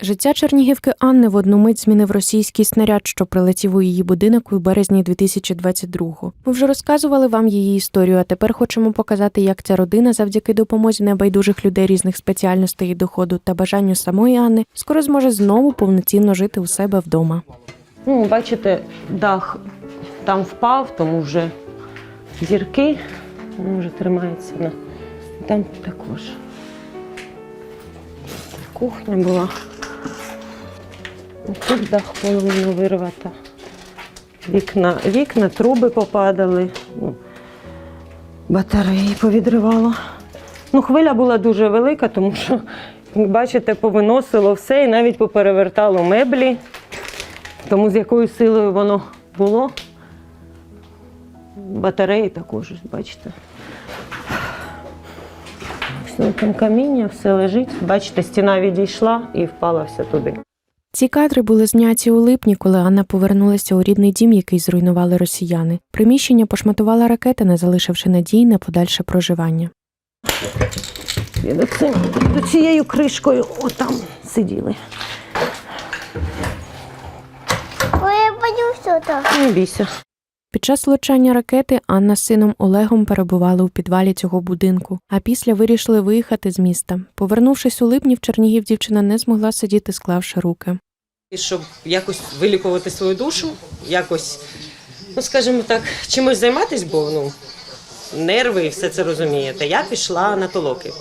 Життя чернігівки Анни в одну мить змінив російський снаряд, що прилетів у її будинок у березні 2022-го. Ми вже розказували вам її історію, а тепер хочемо показати, як ця родина завдяки допомозі небайдужих людей різних спеціальностей і доходу та бажанню самої Анни скоро зможе знову повноцінно жити у себе вдома. Ну, бачите, дах там впав, тому вже зірки, воно вже тримається на. Там також. Кухня була. Тут дах половину вирвата. Вікна, вікна, труби попадали, ну, батареї повідривало. Ну, хвиля була дуже велика, тому що, як бачите, повиносило все і навіть поперевертало меблі. Тому з якою силою воно було. Батареї також, ось бачите. Все там каміння, все лежить. Бачите, стіна відійшла і впала все туди. Ці кадри були зняті у липні, коли Анна повернулася у рідний дім, який зруйнували росіяни. Приміщення пошматувала ракета, не залишивши надій на подальше проживання. Цим- цією кришкою отам сиділи. Ой, я боюсь так. Не бійся. Під час влучання ракети Анна з сином Олегом перебували у підвалі цього будинку, а після вирішили виїхати з міста. Повернувшись у липні в Чернігів, дівчина не змогла сидіти, склавши руки. І щоб якось вилікувати свою душу, якось, ну скажімо так, чимось займатися, бо ну, нерви і все це розумієте. Я пішла на толоки.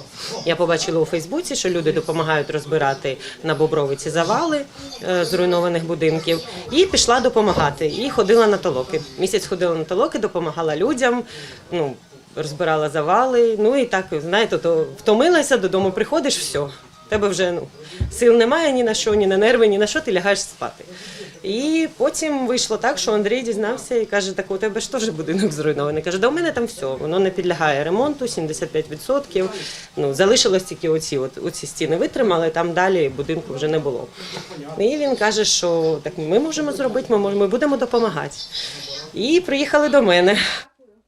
Я побачила у Фейсбуці, що люди допомагають розбирати на Бобровиці завали е, зруйнованих будинків, і пішла допомагати. І ходила на толоки. Місяць ходила на толоки, допомагала людям. Ну, Розбирала завали, ну і так, знаєте, то втомилася, додому приходиш, все. Тебе вже ну, сил немає ні на що, ні на нерви, ні на що, ти лягаєш спати. І потім вийшло так, що Андрій дізнався і каже: так у тебе ж теж будинок зруйнований. Каже, да у мене там все, воно не підлягає ремонту, 75%. Ну, залишилось тільки оці, от, оці стіни витримали, там далі будинку вже не було. І він каже, що так ми можемо зробити, ми, можемо, ми будемо допомагати. І приїхали до мене.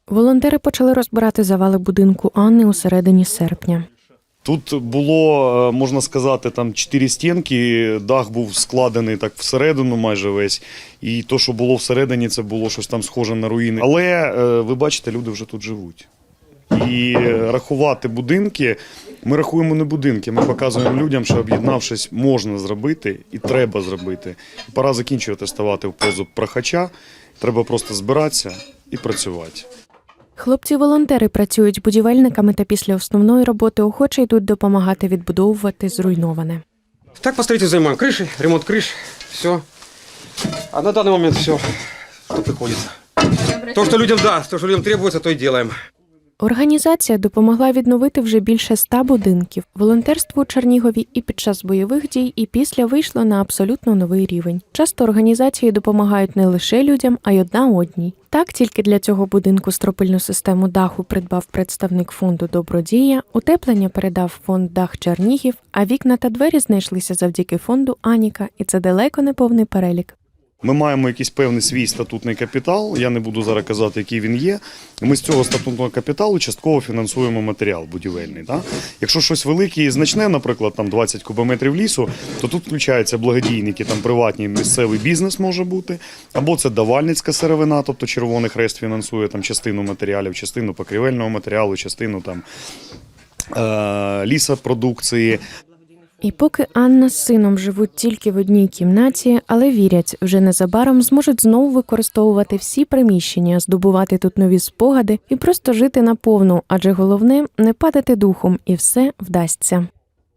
Волонтери почали розбирати завали будинку Анни у середині серпня. Тут було, е, можна сказати, там чотири стінки, дах був складений так всередину майже весь. І то, що було всередині, це було щось там схоже на руїни. Але е, ви бачите, люди вже тут живуть. І е, рахувати будинки, ми рахуємо не будинки, ми показуємо людям, що об'єднавшись, можна зробити і треба зробити. Пора закінчувати ставати в позу прохача. Треба просто збиратися і працювати. Хлопці-волонтери працюють будівельниками та після основної роботи охоче йдуть допомагати відбудовувати зруйноване. Так по строительству занимаем. Крыши, ремонт крыш, все. А на данный момент все, что приходится. То, что людям, да, то, что людям требуется, то и делаем. Організація допомогла відновити вже більше ста будинків. Волонтерство у Чернігові і під час бойових дій, і після вийшло на абсолютно новий рівень. Часто організації допомагають не лише людям, а й одна одній. Так, тільки для цього будинку стропильну систему даху придбав представник фонду Добродія, утеплення передав фонд Дах Чернігів, а вікна та двері знайшлися завдяки фонду Аніка, і це далеко не повний перелік. Ми маємо якийсь певний свій статутний капітал. Я не буду зараз казати, який він є. Ми з цього статутного капіталу частково фінансуємо матеріал будівельний. Да? Якщо щось велике і значне, наприклад, там 20 кубометрів лісу, то тут включаються благодійники, там приватний місцевий бізнес може бути, або це давальницька сировина, тобто Червоний Хрест фінансує там частину матеріалів, частину покрівельного матеріалу, частину там е- лісопродукції. І поки Анна з сином живуть тільки в одній кімнаті, але вірять, вже незабаром зможуть знову використовувати всі приміщення, здобувати тут нові спогади і просто жити наповну, адже головне не падати духом, і все вдасться.